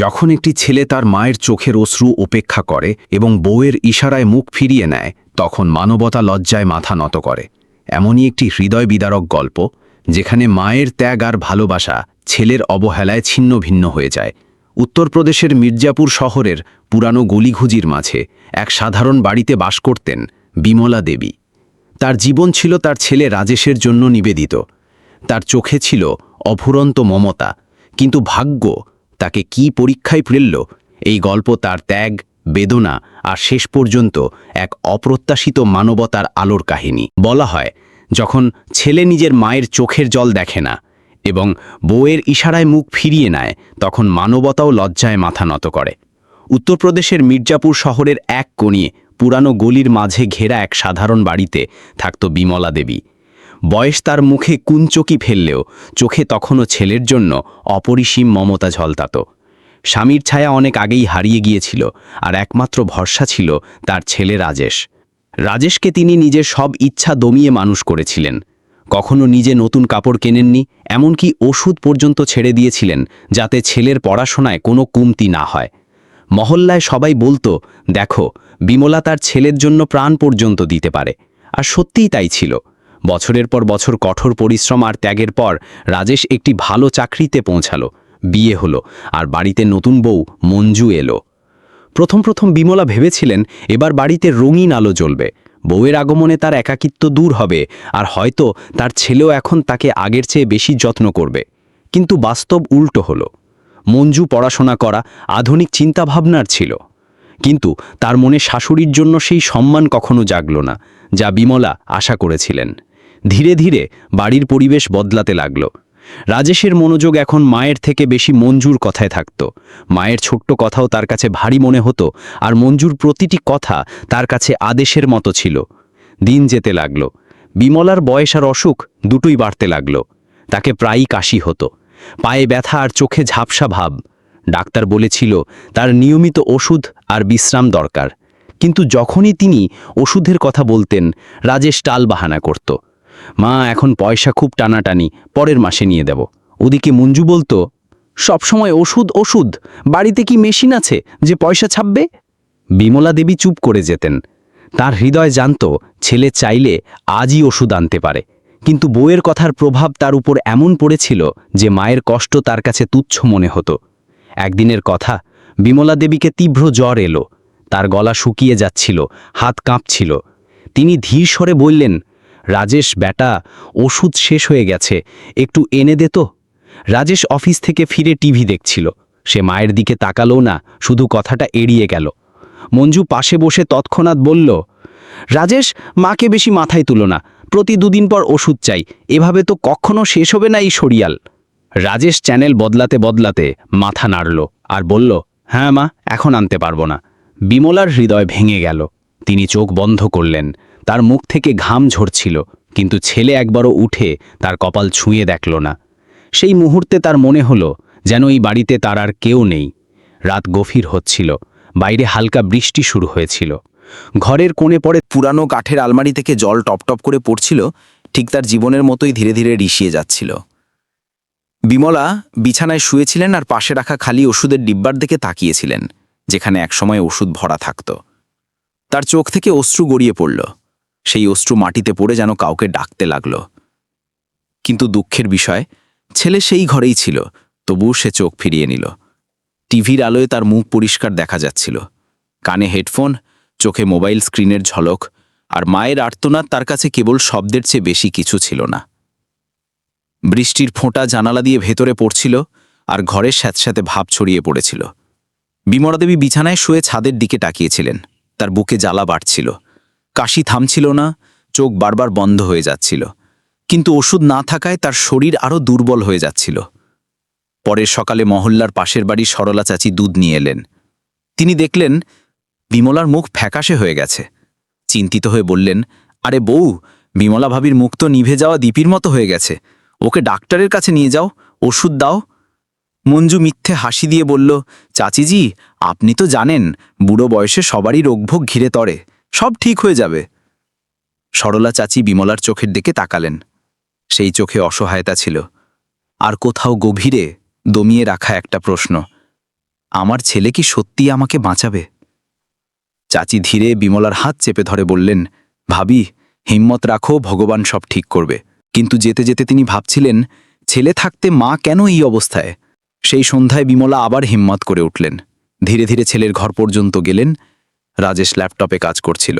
যখন একটি ছেলে তার মায়ের চোখের অশ্রু উপেক্ষা করে এবং বউয়ের ইশারায় মুখ ফিরিয়ে নেয়, তখন মানবতা লজ্জায় মাথা নত করে। এমনই একটি হৃদয় বিদারক গল্প, যেখানে মায়ের ত্যাগ আর ভালোবাসা ছেলের অবহেলায় ছিন্ন ভিন্ন হয়ে যায়। উত্তরপ্রদেশের মির্জাপুর শহরের পুরানো গলিঘুজির মাঝে এক সাধারণ বাড়িতে বাস করতেন বিমলা দেবী। তার জীবন ছিল তার ছেলে রাজেশের জন্য নিবেদিত। তার চোখে ছিল অফুরন্ত মমতা, কিন্তু ভাগ্য তাকে কি পরীক্ষায় ফেলল, এই গল্প তার ত্যাগ, বেদনা আর শেষ পর্যন্ত এক অপ্রত্যাশিত মানবতার আলোর কাহিনী। বলা হয়, যখন ছেলে নিজের মায়ের চোখের জল দেখে না এবং বউয়ের ইশারায় মুখ ফিরিয়ে নেয়, তখন মানবতাও লজ্জায় মাথা নত করে। উত্তরপ্রদেশের মির্জাপুর শহরের এক কোণিয়ে পুরানো গলির মাঝে ঘেরা এক সাধারণ বাড়িতে থাকত বিমলা দেবী। বয়স তার মুখে কুঞ্চকি ফেললেও চোখে তখনও ছেলের জন্য অপরিসীম মমতা ঝলতাত। স্বামীর ছায়া অনেক আগেই হারিয়ে গিয়েছিল আর একমাত্র ভরসা ছিল তার ছেলে রাজেশ। রাজেশকে তিনি নিজের সব ইচ্ছা দমিয়ে মানুষ করেছিলেন। কখনো নিজে নতুন কাপড় কেনেননি, এমনকি ওষুধ পর্যন্ত ছেড়ে দিয়েছিলেন যাতে ছেলের পড়াশোনায় কোনো কমতি না হয়। মহল্লায় সবাই বলতো, দেখো, বিমলা তার ছেলের জন্য প্রাণ পর্যন্ত দিতে পারে। আর সত্যিই তাই ছিল। বছরের পর বছর কঠোর পরিশ্রম আর ত্যাগের পর রাজেশ একটি ভালো চাকরিতে পৌঁছালো। বিয়ে হলো আর বাড়িতে নতুন বউ মঞ্জু এলো। প্রথম প্রথম বিমলা ভেবেছিলেন এবার বাড়িতে রঙিন আলো জ্বলবে। বউয়ের আগমনে তার একাকিত্ব দূর হবে আর হয়তো তার ছেলেও এখন তাকে আগের চেয়ে বেশি যত্ন করবে। কিন্তু বাস্তব উল্টো হলো। মঞ্জু পড়াশোনা করা আধুনিক চিন্তাভাবনার ছিল। কিন্তু তার মনে শাশুড়ির জন্য সেই সম্মান কখনো জাগল না, যা বিমলা আশা করেছিলেন। ধীরে ধীরে বাড়ির পরিবেশ বদলাতে লাগল। রাজেশের মনোযোগ এখন মায়ের থেকে বেশি মঞ্জুর কথায় থাকত। মায়ের ছোট্ট কথাও তার কাছে ভারী মনে হতো আর মঞ্জুর প্রতিটি কথা তার কাছে আদেশের মতো ছিল। দিন যেতে লাগল। বিমলার বয়স আর অসুখ দুটোই বাড়তে লাগল। তাকে প্রায়ই কাশি হতো। পায়ে ব্যথা আর চোখে ঝাপসা ভাব। ডাক্তার বলেছিল তার নিয়মিত ওষুধ আর বিশ্রাম দরকার। কিন্তু যখনই তিনি ওষুধের কথা বলতেন, রাজেশ টাল বাহানা করত। মা, এখন পয়সা খুব টানাটানি, পরের মাসে নিয়ে দেব। ওদিকে মঞ্জু বলতো সবসময় ওষুধ ওষুধ, বাড়িতে কি মেশিন আছে যে পয়সা ছাপবে? বিমলা দেবী চুপ করে যেতেন। তার হৃদয় জানত, ছেলে চাইলে আজই ওষুধ আনতে পারে। কিন্তু বউয়ের কথার প্রভাব তার উপর এমন পড়েছিল যে মায়ের কষ্ট তার কাছে তুচ্ছ মনে হতো। একদিনের কথা, বিমলা দেবীকে তীব্র জ্বর এলো। তার গলা শুকিয়ে যাচ্ছিল, হাত কাঁপছিল। তিনি ধীর স্বরে বললেন রাজেশ বেটা ওষুধ শেষ হয়ে গেছে, একটু এনে দে তো। রাজেশ অফিস থেকে ফিরে টিভি দেখছিল। সে মায়ের দিকে তাকালো না, শুধু কথাটা এড়িয়ে গেল। মঞ্জু পাশে বসে তৎক্ষণাৎ বলল, রাজেশ, মাকে বেশি মাথায় তুলো না, প্রতি দুদিন পর ওষুধ চাই, এভাবে তো কখনো শেষ হবে না এই সরিয়াল। রাজেশ চ্যানেল বদলাতে বদলাতে মাথা নাড়ল আর বলল হ্যাঁ মা, এখন আনতে পারব না। বিমলার হৃদয় ভেঙে গেল। তিনি চোখ বন্ধ করলেন। তার মুখ থেকে ঘাম ঝরছিল, কিন্তু ছেলে একবারও উঠে তার কপাল ছুঁয়ে দেখল না। সেই মুহূর্তে তার মনে হলো যেন এই বাড়িতে তার আর কেউ নেই। রাত গভীর হচ্ছিল, বাইরে হালকা বৃষ্টি শুরু হয়েছিল। ঘরের কোণে পড়ে পুরানো কাঠের আলমারি থেকে জল টপটপ করে পড়ছিল, ঠিক তার জীবনের মতোই ধীরে ধীরে রিসিয়ে যাচ্ছিল। বিমলা বিছানায় শুয়েছিলেন আর পাশে রাখা খালি ওষুধের ডিব্বার দিকে তাকিয়েছিলেন, যেখানে একসময় ওষুধ ভরা থাকত। তার চোখ থেকে অশ্রু গড়িয়ে পড়ল। সেই অশ্রু মাটিতে পড়ে যেন কাউকে ডাকতে লাগল। কিন্তু দুঃখের বিষয়, ছেলে সেই ঘরেই ছিল, তবুও সে চোখ ফিরিয়ে নিল। টিভির আলোয় তার মুখ পরিষ্কার দেখা যাচ্ছিল। কানে হেডফোন, চোখে মোবাইল স্ক্রিনের ঝলক, আর মায়ের আর্তনাদ তার কাছে কেবল শব্দের চেয়ে বেশি কিছু ছিল না। বৃষ্টির ফোঁটা জানালা দিয়ে ভেতরে পড়ছিল, আর ঘরের স্যাঁতস্যাঁতে ভাব ছড়িয়ে পড়েছিল। বিমলাদেবী বিছানায় শুয়ে ছাদের দিকে তাকিয়েছিলেন। তার বুকে জ্বালা বাড়ছিল। কাশি থামছিল না, চোখ বারবার বন্ধ হয়ে যাচ্ছিল। কিন্তু ওষুধ না থাকায় তার শরীর আরও দুর্বল হয়ে যাচ্ছিল। পরের সকালে মহল্লার পাশের বাড়ি সরলা চাচি দুধ নিয়ে এলেন। তিনি দেখলেন, বিমলার মুখ ফ্যাকাশে হয়ে গেছে। চিন্তিত হয়ে বললেন, আরে বউ, বিমলা ভাবির মুখ তো নিভে যাওয়া দীপির মতো হয়ে গেছে। ওকে ডাক্তারের কাছে নিয়ে যাও, ওষুধ দাও। মঞ্জু মিথ্যে হাসি দিয়ে বলল, চাচিজি, আপনি তো জানেন, বুড়ো বয়সে সবারই রোগভোগ ঘিরে তরে। সব ঠিক হয়ে যাবে। সরলা চাচি বিমলার চোখের দিকে তাকালেন। সেই চোখে অসহায়তা ছিল। আর কোথাও গভীরে দমিয়ে রাখা একটা প্রশ্ন, আমার ছেলে কি সত্যি আমাকে বাঁচাবে? চাচি ধীরে বিমলার হাত চেপে ধরে বললেন, ভাবি, হিম্মত রাখো, ভগবান সব ঠিক করবে। কিন্তু যেতে যেতে তিনি ভাবছিলেন, ছেলে থাকতে মা কেন এই অবস্থায়? সেই সন্ধ্যায় বিমলা আবার হিম্মত করে উঠলেন। ধীরে ধীরে ছেলের ঘর পর্যন্ত গেলেন। রাজেশ ল্যাপটপে কাজ করছিল।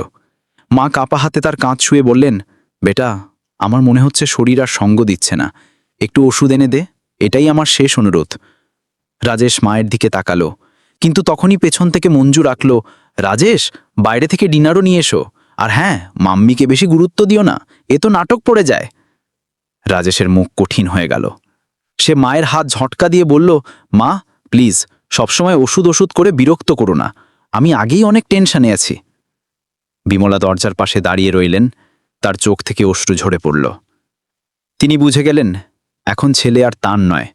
মা কাপা হাতে তার কাঁচ শুয়ে বললেন, বেটা, আমার মনে হচ্ছে শরীর আর সঙ্গ দিচ্ছে না। একটু ওষুধ এনে দে, এটাই আমার শেষ অনুরোধ। রাজেশ মায়ের দিকে তাকালো, কিন্তু তখনই পেছন থেকে মঞ্জু রাখল, রাজেশ, বাইরে থেকে ডিনারও নিয়ে এসো। আর হ্যাঁ মাম্মিকে বেশি গুরুত্ব দিও না, এ তো নাটক পড়ে যায়। রাজেশের মুখ কঠিন হয়ে গেল। সে মায়ের হাত ঝটকা দিয়ে বলল, মা, প্লিজ, সবসময় ওষুধ ওষুধ করে বিরক্ত করো না। আমি আগেই অনেক টেনশনে আছি। বিমলা দরজার পাশে দাঁড়িয়ে রইলেন, তার চোখ থেকে অশ্রু ঝরে পড়ল। তিনি বুঝে গেলেন, এখন ছেলে আর তান নয়,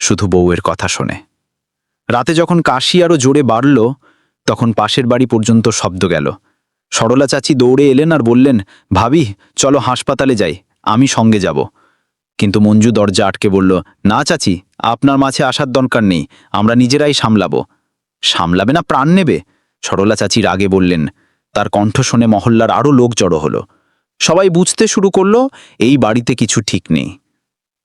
শুধু বউয়ের কথা শোনে। রাতে যখন কাশি আরও জোরে বাড়ল, তখন পাশের বাড়ি পর্যন্ত শব্দ গেল। সরলা চাচি দৌড়ে এলেন আর বললেন, ভাবি, চলো হাসপাতালে যাই, আমি সঙ্গে যাব। কিন্তু মঞ্জু দরজা আটকে বলল, না চাচি, আপনার মাঝে আসার দরকার নেই, আমরা নিজেরাই সামলাবো। সামলাবে না, প্রাণ নেবে? সরলা চাচি রাগে বললেন, তার কণ্ঠ শুনে মহল্লার আরও লোক জড়ো হলো। সবাই বুঝতে শুরু করল, এই বাড়িতে কিছু ঠিক নেই।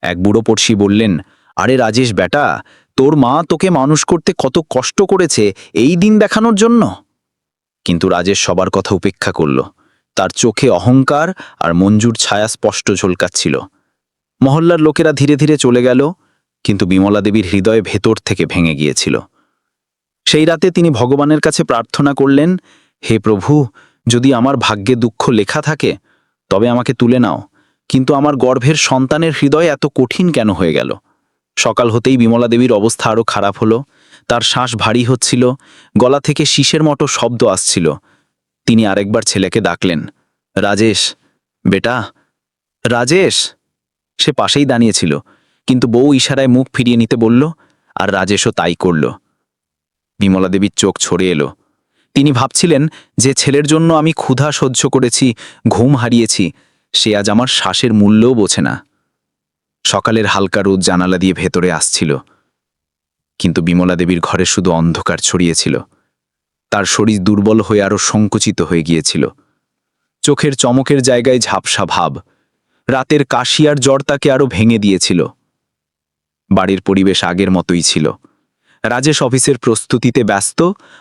এক বুড়ো পড়শি বললেন, আরে রাজেশ বেটা, তোর মা তোকে মানুষ করতে কত কষ্ট করেছে এই দিন দেখানোর জন্য? কিন্তু রাজেশ সবার কথা উপেক্ষা করল। তার চোখে অহংকার আর মঞ্জুর ছায়া স্পষ্ট ঝলকাচ্ছিল। মহল্লার লোকেরা ধীরে ধীরে চলে গেল, কিন্তু বিমলা দেবীর হৃদয় ভেতর থেকে ভেঙে গিয়েছিল। সেই রাতে তিনি ভগবানের কাছে প্রার্থনা করলেন, হে প্রভু, যদি আমার ভাগ্যে দুঃখ লেখা থাকে, তবে আমাকে তুলে নাও। কিন্তু আমার গর্ভের সন্তানের হৃদয় এত কঠিন কেন হয়ে গেল? সকাল হতেই বিমলা দেবীর অবস্থা আরও খারাপ হলো। তার শ্বাস ভারী হচ্ছিল, গলা থেকে শীষের মতো শব্দ আসছিল। তিনি আরেকবার ছেলেকে ডাকলেন, রাজেশ, বেটা, রাজেশ! সে পাশেই দাঁড়িয়েছিল কিন্তু বউ ইশারায় মুখ ফিরিয়ে নিতে বলল, আর রাজেশও তাই করল। বিমলা দেবীর চোখ ছড়ে এলো। তিনি ভাবছিলেন যে ছেলের জন্য আমি ক্ষুধা সহ্য করেছি, ঘুম হারিয়েছি, সে আজ আমার শ্বাসের মূল্যও বোঝে না। সকালের হালকা রোদ জানালা দিয়ে ভেতরে আসছিল। কিন্তু বিমলা দেবীর ঘরে শুধু অন্ধকার ছড়িয়েছিল। তার শরীর দুর্বল হয়ে আরও সংকুচিত হয়ে গিয়েছিল। চোখের চমকের জায়গায় ঝাপসা ভাব। রাতের কাশিয়ার জ্বর তাকে আরও ভেঙে দিয়েছিল। বাড়ির পরিবেশ আগের মতোই ছিল। রাজেশ অফিসের প্রস্তুতিতে ব্যস্ত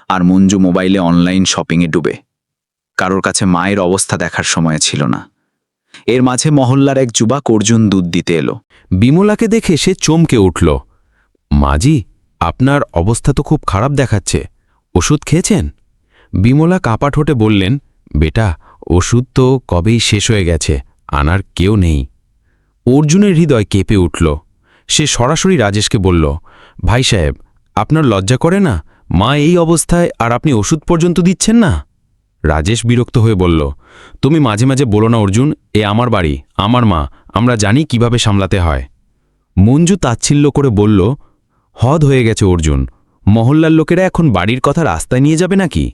আর মঞ্জু মোবাইলে অনলাইন শপিংয়ে ডুবে। কারোর কাছে মায়ের অবস্থা দেখার সময় ছিল না। এর মাঝে মহল্লার এক যুবক অর্জুন দুধ দিতে এলো। বিমলাকে দেখে সে চমকে উঠল। মাজি, আপনার অবস্থা তো খুব খারাপ দেখাচ্ছে। ওষুধ খেয়েছেন? বিমলা কাপা ঠোঁটে বললেন, বেটা, ওষুধ তো কবেই শেষ হয়ে গেছে, আনার কেউ নেই। অর্জুনের হৃদয় কেঁপে উঠল। সে সরাসরি রাজেশকে বলল, ভাই সাহেব আপনার লজ্জা করে না? মা এই অবস্থায় আর আপনি ওষুধ পর্যন্ত দিচ্ছেন না? রাজেশ বিরক্ত হয়ে বলল, তুমি মাঝে মাঝে বলো না অর্জুন, এ আমার বাড়ি, আমার মা, আমরা জানি কীভাবে সামলাতে হয়। মঞ্জু তাচ্ছিল্য করে বলল, হদ হয়ে গেছে অর্জুন, মহল্লার লোকেরা এখন বাড়ির কথা রাস্তায় নিয়ে যাবে নাকি?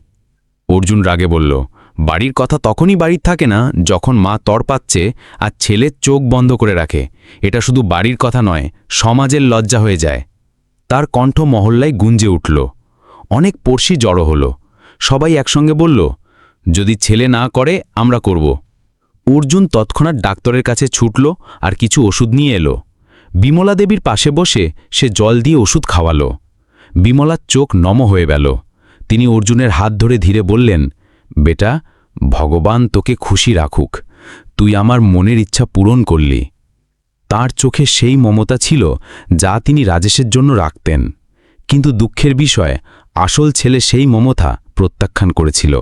অর্জুন রাগে বলল, বাড়ির কথা তখনই বাড়ির থাকে না যখন মা তর পাচ্ছে আর ছেলের চোখ বন্ধ করে রাখে। এটা শুধু বাড়ির কথা নয়, সমাজের লজ্জা হয়ে যায়। তার কণ্ঠ মহল্লায় গুঞ্জে উঠল। অনেক পড়শি জড়ো হলো। সবাই একসঙ্গে বলল, যদি ছেলে না করে, আমরা করব। অর্জুন তৎক্ষণাৎ ডাক্তারের কাছে ছুটল আর কিছু ওষুধ নিয়ে এলো। বিমলা দেবীর পাশে বসে সে জল দিয়ে ওষুধ খাওয়ালো। বিমলার চোখ নম হয়ে গেল। তিনি অর্জুনের হাত ধরে ধীরে বললেন, বেটা, ভগবান তোকে খুশি রাখুক। তুই আমার মনের ইচ্ছা পূরণ করলি। তার চোখে সেই মমতা ছিল যা তিনি রাজেশের জন্য রাখতেন। কিন্তু দুঃখের বিষয়, আসল ছেলে সেই মমতা প্রত্যাখ্যান করেছিল।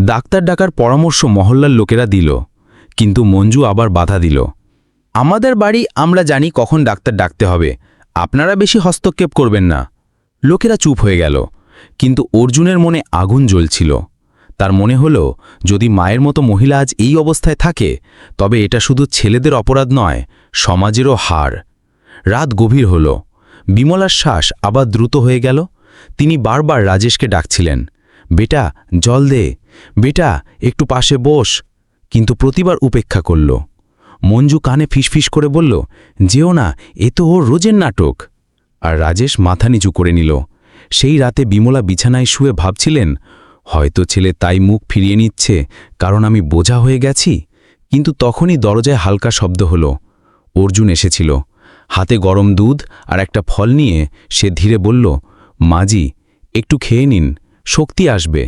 ডাক্তার ডাকার পরামর্শ মহল্লার লোকেরা দিল, কিন্তু মঞ্জু আবার বাধা দিল। আমাদের বাড়ি আমরা জানি কখন ডাক্তার ডাকতে হবে, আপনারা বেশি হস্তক্ষেপ করবেন না। লোকেরা চুপ হয়ে গেল, কিন্তু অর্জুনের মনে আগুন জ্বলছিল। তার মনে হল, যদি মায়ের মতো মহিলা আজ এই অবস্থায় থাকে, তবে এটা শুধু ছেলেদের অপরাধ নয়, সমাজেরও হার। রাত গভীর হল। বিমলার শ্বাস আবার দ্রুত হয়ে গেল। তিনি বারবার রাজেশকে ডাকছিলেন, বেটা, জল দে। বেটা, একটু পাশে বস। কিন্তু প্রতিবার উপেক্ষা করল। মঞ্জু কানে ফিসফিস করে বলল, যেও না, এ তো ওর রোজের নাটক। আর রাজেশ মাথা নিচু করে নিল। সেই রাতে বিমলা বিছানায় শুয়ে ভাবছিলেন হয়তো ছেলে তাই মুখ ফিরিয়ে নিচ্ছে, কারণ আমি বোঝা হয়ে গেছি। কিন্তু তখনই দরজায় হালকা শব্দ হল। অর্জুন এসেছিল। হাতে গরম দুধ আর একটা ফল নিয়ে সে ধীরে বলল মাজি একটু খেয়ে নিন, শক্তি আসবে।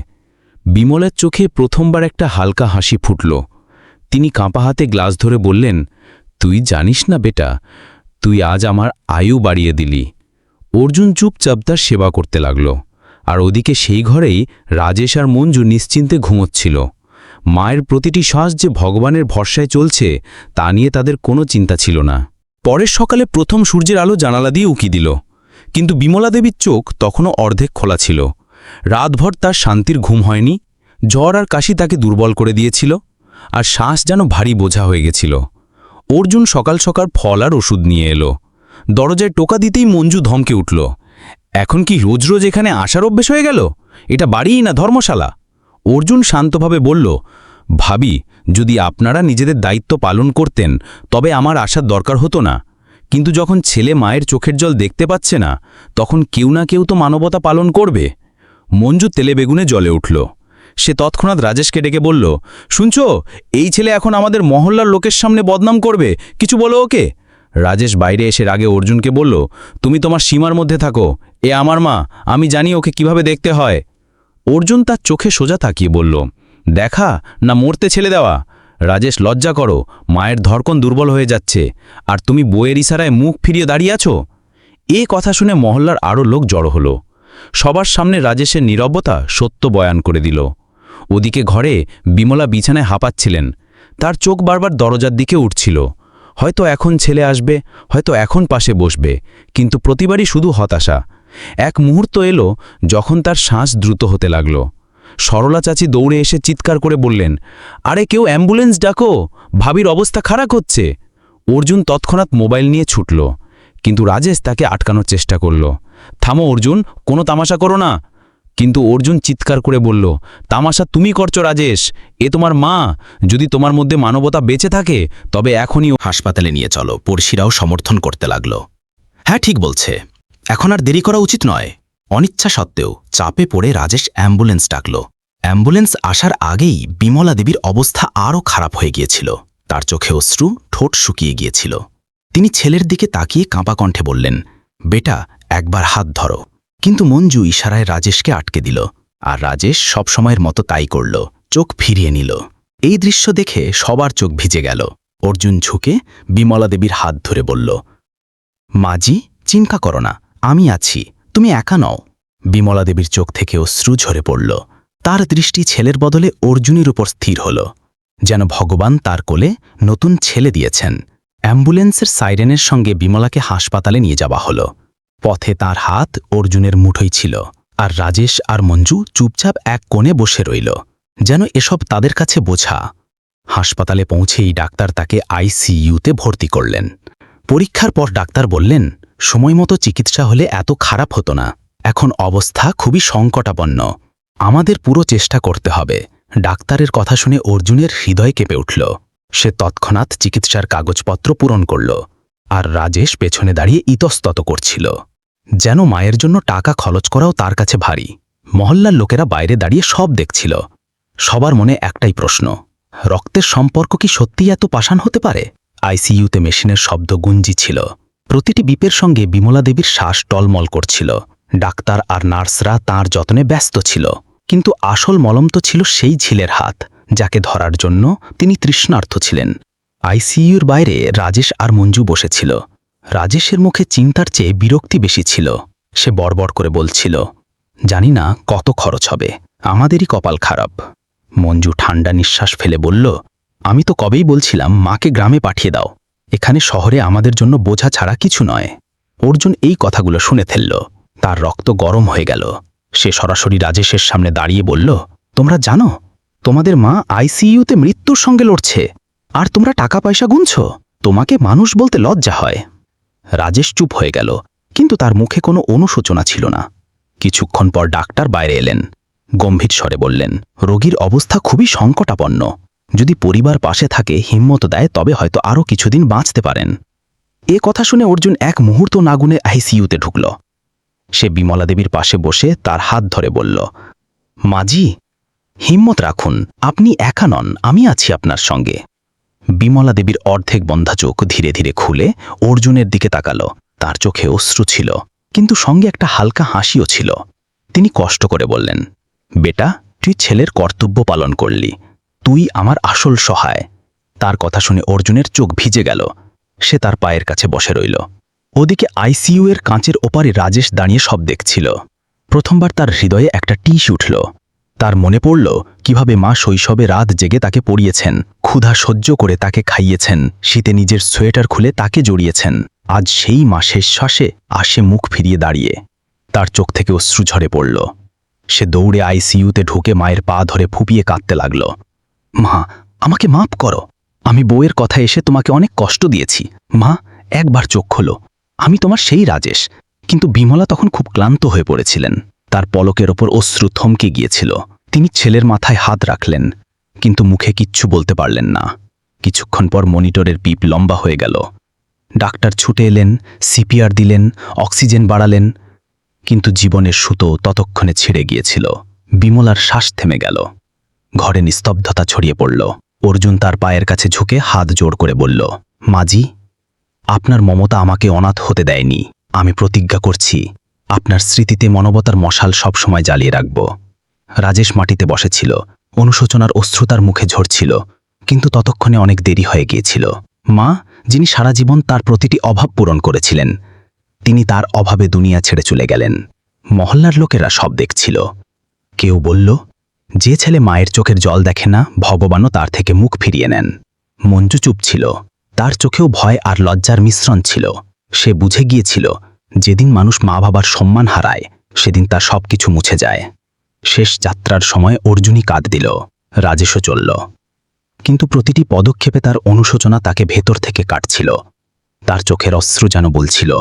বিমলার চোখে প্রথমবার একটা হালকা হাসি ফুটল। তিনি কাঁপা হাতে গ্লাস ধরে বললেন, তুই জানিস না বেটা, তুই আজ আমার আয়ু বাড়িয়ে দিলি। অর্জুন চুপচাপ তার সেবা করতে লাগল। আর ওদিকে সেই ঘরেই রাজেশ আর মঞ্জু নিশ্চিন্তে ঘুমোচ্ছিল। মায়ের প্রতিটি শ্বাস যে ভগবানের ভরসায় চলছে, তা নিয়ে তাদের কোনো চিন্তা ছিল না। পরের সকালে প্রথম সূর্যের আলো জানালা দিয়ে উকি দিল। কিন্তু বিমলা দেবীর চোখ তখনও অর্ধেক খোলা ছিল। রাতভর তার শান্তির ঘুম হয়নি, জ্বর আর কাশি তাকে দুর্বল করে দিয়েছিল, আর শ্বাস যেন ভারী বোঝা হয়ে গেছিল। অর্জুন সকাল সকাল ফল আর ওষুধ নিয়ে এলো। দরজায় টোকা দিতেই মঞ্জু ধমকে উঠল। এখন কি রোজ রোজ এখানে আসার অভ্যেস হয়ে গেল? এটা বাড়িই না ধর্মশালা? অর্জুন শান্তভাবে বলল, ভাবি, যদি আপনারা নিজেদের দায়িত্ব পালন করতেন, তবে আমার আসার দরকার হতো না। কিন্তু যখন ছেলে মায়ের চোখের জল দেখতে পাচ্ছে না, তখন কেউ না কেউ তো মানবতা পালন করবে। মঞ্জু তেলে বেগুনে জলে উঠল। সে তৎক্ষণাৎ রাজেশকে ডেকে বলল, শুনছ, এই ছেলে এখন আমাদের মহল্লার লোকের সামনে বদনাম করবে, কিছু বলো ওকে? রাজেশ বাইরে এসে রাগে অর্জুনকে বলল, তুমি তোমার সীমার মধ্যে থাকো এ আমার মা, আমি জানি ওকে কীভাবে দেখতে হয়। অর্জুন তার চোখে সোজা তাকিয়ে বলল, দেখা, না মরতে ছেলে দেওয়া? রাজেশ, লজ্জা করো, মায়ের ধর্কন দুর্বল হয়ে যাচ্ছে। আর তুমি বইয়ের ইশারায় মুখ ফিরিয়ে দাঁড়িয়ে আছো? এ কথা শুনে মহল্লার আরও লোক জড়ো হলো। সবার সামনে রাজেশের নীরবতা সত্য বয়ান করে দিল। ওদিকে ঘরে বিমলা বিছানায় হাঁপাচ্ছিলেন। তার চোখ বারবার দরজার দিকে উঠছিল। হয়তো এখন ছেলে আসবে, হয়তো এখন পাশে বসবে, কিন্তু প্রতিবারই শুধু হতাশা। এক মুহূর্ত এলো যখন তার শ্বাস দ্রুত হতে লাগল। সরলা চাচি দৌড়ে এসে চিৎকার করে বললেন, আরে কেউ অ্যাম্বুলেন্স ডাকো, ভাবির অবস্থা খারাপ হচ্ছে। অর্জুন তৎক্ষণাৎ মোবাইল নিয়ে ছুটল, কিন্তু রাজেশ তাকে আটকানোর চেষ্টা করল। থামো অর্জুন, কোনো তামাশা করো না। কিন্তু অর্জুন চিৎকার করে বলল, তামাশা তুমি করছ রাজেশ, এ তোমার মা। যদি তোমার মধ্যে মানবতা বেঁচে থাকে, তবে এখনই হাসপাতালে নিয়ে চলো, পড়শিরাও সমর্থন করতে লাগল। হ্যাঁ ঠিক বলছে। এখন আর দেরি করা উচিত নয়। অনিচ্ছা সত্ত্বেও চাপে পড়ে রাজেশ অ্যাম্বুলেন্স ডাকল। অ্যাম্বুলেন্স আসার আগেই বিমলা দেবীর অবস্থা আরও খারাপ হয়ে গিয়েছিল। তার চোখে অশ্রু ঠোঁট শুকিয়ে গিয়েছিল। তিনি ছেলের দিকে তাকিয়ে কাঁপা কণ্ঠে বললেন, বেটা, একবার হাত ধরো। কিন্তু মঞ্জু ইশারায় রাজেশকে আটকে দিল আর রাজেশ সবসময়ের মতো তাই করল, চোখ ফিরিয়ে নিল। এই দৃশ্য দেখে সবার চোখ ভিজে গেল। অর্জুন ঝুঁকে বিমলা দেবীর হাত ধরে বলল মাজি চিন্তা করো না। আমি আছি, তুমি একা নও। বিমলা দেবীর চোখ থেকে অশ্রু ঝরে পড়ল। তার দৃষ্টি ছেলের বদলে অর্জুনের উপর স্থির হল। যেন ভগবান তার কোলে নতুন ছেলে দিয়েছেন। অ্যাম্বুলেন্সের সাইরেনের সঙ্গে বিমলাকে হাসপাতালে নিয়ে যাওয়া হল। পথে তার হাত অর্জুনের মুঠোই ছিল, আর রাজেশ আর মঞ্জু চুপচাপ এক কোণে বসে রইল। যেন এসব তাদের কাছে বোঝা। হাসপাতালে পৌঁছেই ডাক্তার তাকে আইসিইউতে ভর্তি করলেন। পরীক্ষার পর ডাক্তার বললেন সময়মতো চিকিৎসা হলে এত খারাপ হতো না। এখন অবস্থা খুবই সংকটাপন্ন। আমাদের পুরো চেষ্টা করতে হবে। ডাক্তারের কথা শুনে অর্জুনের হৃদয় কেঁপে উঠল। সে তৎক্ষণাৎ চিকিৎসার কাগজপত্র পূরণ করল আর রাজেশ পেছনে দাঁড়িয়ে ইতস্তত করছিল। যেন মায়ের জন্য টাকা খরচ করাও তার কাছে ভারী। মহল্লার লোকেরা বাইরে দাঁড়িয়ে সব দেখছিল। সবার মনে একটাই প্রশ্ন, রক্তের সম্পর্ক কি সত্যিই এত পাষাণ হতে পারে? আইসিইউতে মেশিনের শব্দ গুঞ্জি ছিল। প্রতিটি বিপের সঙ্গে বিমলা দেবীর শ্বাস টলমল করছিল। ডাক্তার আর নার্সরা তার যত্নে ব্যস্ত ছিল। কিন্তু আসল মলম তো ছিল সেই ঝিলের হাত, যাকে ধরার জন্য তিনি তৃষ্ণার্থ ছিলেন। আইসিইউর বাইরে রাজেশ আর মঞ্জু বসেছিল। রাজেশের মুখে চিন্তার চেয়ে বিরক্তি বেশি ছিল। সে বড়বড় করে বলছিল, জানি না কত খরচ হবে, আমাদেরই কপাল খারাপ। মঞ্জু ঠান্ডা নিঃশ্বাস ফেলে বলল, আমি তো কবেই বলছিলাম, মাকে গ্রামে পাঠিয়ে দাও। এখানে শহরে আমাদের জন্য বোঝা ছাড়া কিছু নয়। অর্জুন এই কথাগুলো শুনে ফেলল। তার রক্ত গরম হয়ে গেল। সে সরাসরি রাজেশের সামনে দাঁড়িয়ে বলল, তোমরা জানো, তোমাদের মা আইসিইউতে মৃত্যুর সঙ্গে লড়ছে, আর তোমরা টাকা পয়সা গুনছ, তোমাকে মানুষ বলতে লজ্জা হয়। রাজেশ চুপ হয়ে গেল, কিন্তু তার মুখে কোনো অনুশোচনা ছিল না। কিছুক্ষণ পর ডাক্তার বাইরে এলেন। গম্ভীর স্বরে বললেন, রোগীর অবস্থা খুবই সংকটাপন্ন। যদি পরিবার পাশে থাকে, হিম্মত দেয়, তবে হয়তো আরও কিছুদিন বাঁচতে পারেন। এ কথা শুনে অর্জুন এক মুহূর্ত নাগুনে আইসিইউতে ঢুকল। সে বিমলা দেবীর পাশে বসে তার হাত ধরে বলল মাজি হিম্মত রাখুন, আপনি একা নন, আমি আছি আপনার সঙ্গে। বিমলা দেবীর অর্ধেক বন্ধা চোখ ধীরে ধীরে খুলে অর্জুনের দিকে তাকালো। তার চোখে অশ্রু ছিল, কিন্তু সঙ্গে একটা হালকা হাসিও ছিল। তিনি কষ্ট করে বললেন, বেটা, তুই ছেলের কর্তব্য পালন করলি। তুই আমার আসল সহায়। তার কথা শুনে অর্জুনের চোখ ভিজে গেল। সে তার পায়ের কাছে বসে রইল। ওদিকে আইসিইউ এর কাঁচের ওপারে রাজেশ দাঁড়িয়ে সব দেখছিল। প্রথমবার তার হৃদয়ে একটা টিস উঠল। তার মনে পড়ল, কীভাবে মা শৈশবে রাত জেগে তাকে পড়িয়েছেন, ক্ষুধা সহ্য করে তাকে খাইয়েছেন, শীতে নিজের সোয়েটার খুলে তাকে জড়িয়েছেন। আজ সেই মা শেষ শ্বাসে আসে মুখ ফিরিয়ে দাঁড়িয়ে। তার চোখ থেকে অশ্রু ঝরে পড়ল। সে দৌড়ে আইসিইউতে ঢুকে মায়ের পা ধরে ফুপিয়ে কাঁদতে লাগল। মা, আমাকে মাপ করো। আমি বউয়ের কথা এসে তোমাকে অনেক কষ্ট দিয়েছি। মা, একবার চোখ খোলো। আমি তোমার সেই রাজেশ। কিন্তু বিমলা তখন খুব ক্লান্ত হয়ে পড়েছিলেন। তার পলকের ওপর অশ্রু থমকে গিয়েছিল। তিনি ছেলের মাথায় হাত রাখলেন, কিন্তু মুখে কিচ্ছু বলতে পারলেন না। কিছুক্ষণ পর মনিটরের পিপ লম্বা হয়ে গেল। ডাক্তার ছুটে এলেন, সিপিআর দিলেন, অক্সিজেন বাড়ালেন, কিন্তু জীবনের সুতো ততক্ষণে ছিঁড়ে গিয়েছিল। বিমলার শ্বাস থেমে গেল। ঘরে নিস্তব্ধতা ছড়িয়ে পড়ল। অর্জুন তার পায়ের কাছে ঝুঁকে হাত জোর করে বলল মাজি আপনার মমতা আমাকে অনাথ হতে দেয়নি। আমি প্রতিজ্ঞা করছি, আপনার স্মৃতিতে মনবতার মশাল সবসময় জ্বালিয়ে রাখব। রাজেশ মাটিতে বসেছিল, অনুশোচনার অশ্রুতার মুখে ঝরছিল, কিন্তু ততক্ষণে অনেক দেরি হয়ে গিয়েছিল। মা, যিনি সারা জীবন তার প্রতিটি অভাব পূরণ করেছিলেন, তিনি তার অভাবে দুনিয়া ছেড়ে চলে গেলেন। মহল্লার লোকেরা সব দেখছিল। কেউ বলল যে ছেলে মায়ের চোখের জল দেখে না, ভগবানও তার থেকে মুখ ফিরিয়ে নেন। মঞ্জু চুপ ছিল। তার চোখেও ভয় আর লজ্জার মিশ্রণ ছিল। সে বুঝে গিয়েছিল, যেদিন মানুষ মা বাবার সম্মান হারায়, সেদিন তার সবকিছু মুছে যায়। শেষ যাত্রার সময় অর্জুনই কাঁদ দিল। রাজেশও চলল। কিন্তু প্রতিটি পদক্ষেপে তার অনুশোচনা তাকে ভেতর থেকে কাটছিল। তার চোখের অশ্রু যেন বলছিল,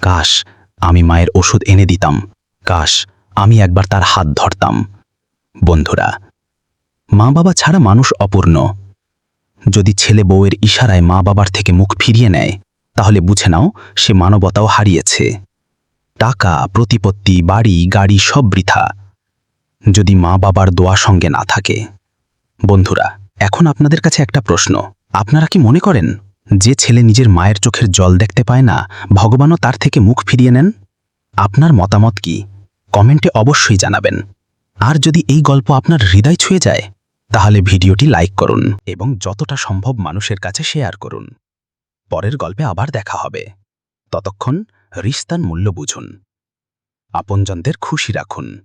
কাশ, আমি মায়ের ওষুধ এনে দিতাম। কাশ, আমি একবার তার হাত ধরতাম। বন্ধুরা মা বাবা ছাড়া মানুষ অপূর্ণ। যদি ছেলে বউয়ের ইশারায় মা বাবার থেকে মুখ ফিরিয়ে নেয়, তাহলে বুঝে নাও সে মানবতাও হারিয়েছে। টাকা, প্রতিপত্তি, বাড়ি, গাড়ি সব বৃথা। যদি মা বাবার দোয়া সঙ্গে না থাকে। বন্ধুরা, এখন আপনাদের কাছে একটা প্রশ্ন। আপনারা কি মনে করেন, যে ছেলে নিজের মায়ের চোখের জল দেখতে পায় না, ভগবানও তার থেকে মুখ ফিরিয়ে নেন? আপনার মতামত কি? কমেন্টে অবশ্যই জানাবেন। আর যদি এই গল্প আপনার হৃদয় ছুঁয়ে যায়, তাহলে ভিডিওটি লাইক করুন এবং যতটা সম্ভব মানুষের কাছে শেয়ার করুন। পরের গল্পে আবার দেখা হবে। ততক্ষণ রিস্তান মূল্য বুঝুন। আপনজনদের খুশি রাখুন।